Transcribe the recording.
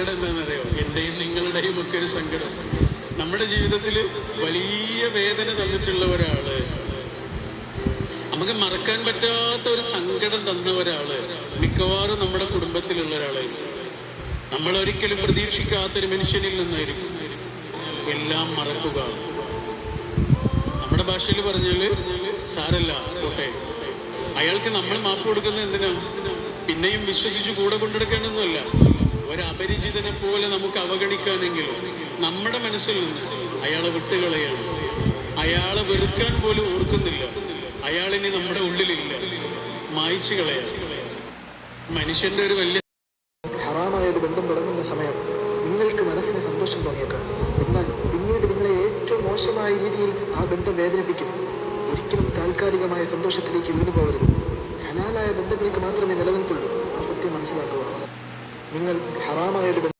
സങ്കടം എന്താണെന്നറിയോ എന്റെയും നിങ്ങളുടെയും ഒക്കെ ഒരു സങ്കടം. നമ്മുടെ ജീവിതത്തിൽ വലിയ വേദന തന്നിട്ടുള്ള ഒരാൾ നമുക്ക് മറക്കാൻ പറ്റാത്ത ഒരു സങ്കടം തന്ന ഒരാൾ മിക്കവാറും നമ്മുടെ കുടുംബത്തിലുള്ള ഒരാളായിരിക്കും. നമ്മൾ ഒരിക്കലും പ്രതീക്ഷിക്കാത്തൊരു മനുഷ്യനിൽ നിന്നായിരിക്കും. എല്ലാം മറക്കുക. നമ്മുടെ ഭാഷയിൽ പറഞ്ഞാൽ സാരല്ല പോട്ടെ. അയാൾക്ക് നമ്മൾ മാപ്പ് കൊടുക്കുന്നത് എന്തിനാ? പിന്നെയും വിശ്വസിച്ച് കൂടെ കൊണ്ടെടുക്കേണ്ടതൊന്നുമല്ല ഒരു അപരിചിതനെ പോലെ നമുക്ക് അവഗണിക്കാനെങ്കിലും? നമ്മുടെ മനസ്സിൽ നിന്ന് അയാളെ വിട്ടുകളയാണ്. അയാളെ വെറുക്കാൻ പോലും ഓർക്കുന്നില്ല. അയാളിനി നമ്മുടെ ഉള്ളിലില്ല. മായിച്ചു കളയാ മനുഷ്യന്റെ ഒരു വലിയ ഹറാമായ ബന്ധം തുടങ്ങുന്ന സമയം നിങ്ങൾക്ക് മനസ്സിന് സന്തോഷം തോന്നിയേക്കാം. എന്നാൽ പിന്നീട് നിങ്ങളെ ഏറ്റവും മോശമായ രീതിയിൽ ആ ബന്ധം വേദനിപ്പിക്കും. ഒരിക്കലും താൽക്കാലികമായ സന്തോഷത്തിലേക്ക് വീണു പോകരുത് ഹലാലായ ബന്ധങ്ങൾക്ക് മാത്രമേ നിലനിൽക്കുള്ളൂ. നിങ്ങൾ ഹറാമായ ഒരു ബന്ധം